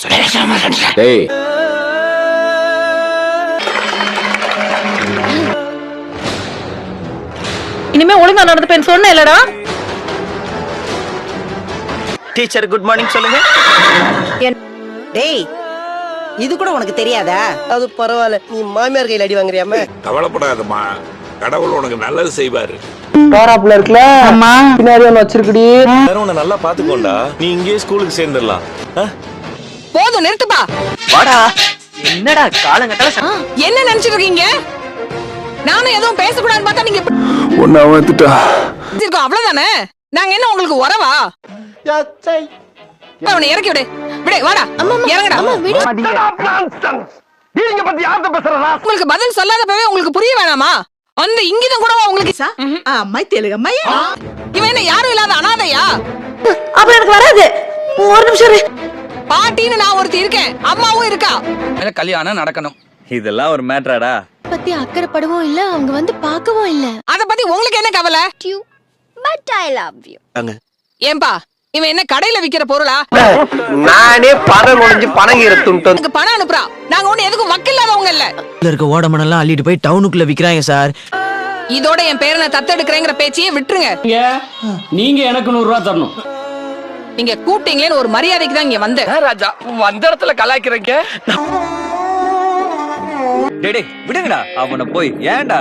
டேய் இனிமே ஒழுங்கா நடந்துப்பேன்னு சொன்னேன் இல்லடா டீச்சர் குட் மார்னிங் சொல்லுங்க டேய் இது கூட உனக்கு தெரியாதா? அது பரவாயில்ல. நீ மாமியார் கையில் அடி வாங்குறியாம கவலைப்படாதம்மா. கடவுள் உனக்கு நல்லது செய்வாரு. டோராப்புல இருக்குல்ல பின்னாடி ஒன்று வச்சிருக்குடி. உன்னை நல்லா பாத்துக்கோண்டா நீ இங்கேயே ஸ்கூலுக்கு சேர்ந்துடலாம். போதும் நிறுத்துப்பா. வாடா. என்னடா காலங்கட்டால என்ன நினைச்சிட்டு இருக்கீங்க? நானும் எதுவும் பேசக்கூடாதுன்னு பார்த்தா நீங்க ஒன்னு அவன் எடுத்துட்டா. இருக்கோம் அவ்வளவுதானே? நாங்க என்ன உங்களுக்கு உறவா? அவனை இறக்கி விடு. விடு வாடா. இறங்குடா. உங்களுக்கு பதில் சொல்லாதப்பவே உங்களுக்கு புரிய வேணாமா? அந்த இங்கிதம் கூட உங்களுக்கு அம்மாய் தெலுங்கு அம்மாய் இவன் என்ன யாரும் இல்லாத அனாதையா? அப்ப எனக்கு வராது. ஒரு நிமிஷம். பாட்டின்னு நான் ஒருத்தி இருக்கேன். அம்மாவும் இருக்கா? கல்யாணம் நடக்கணும். இதெல்லாம் ஒரு மேட்ராடா பத்தி அக்கறைப்படவும் இல்ல அவங்க வந்து பார்க்கவும் இல்ல. அத பத்தி உங்களுக்கு என்ன கவலை? பட் ஐ லவ் யூ ஏன்பா இவன் என்ன கடையில விக்கிற பொருளா? நானே பணம் முடிஞ்சு பணம் எனக்கு பணம் அனுப்புறா. நாங்க ஒண்ணு எதுக்கும் வக்கில்லாதவங்க இல்ல. இருக்க ஓடமனெல்லாம் அள்ளிட்டு போய் டவுனுக்குள்ள விக்கிறாங்க சார். இதோட என் பேரனை தத்தெடுக்கிறேங்கிற பேச்சையே விட்டுருங்க. நீங்க எனக்கு நூறு ரூபா தரணும். நீங்க கூப்பிட்டீங்களேன்னு ஒரு மரியாதைக்கு தான் இங்க வந்தேன். ராஜா? வந்த இடத்துல கலாய்க்கிறீங்க? டேய், விடுங்கடா. அவனை போய் ஏன்டா?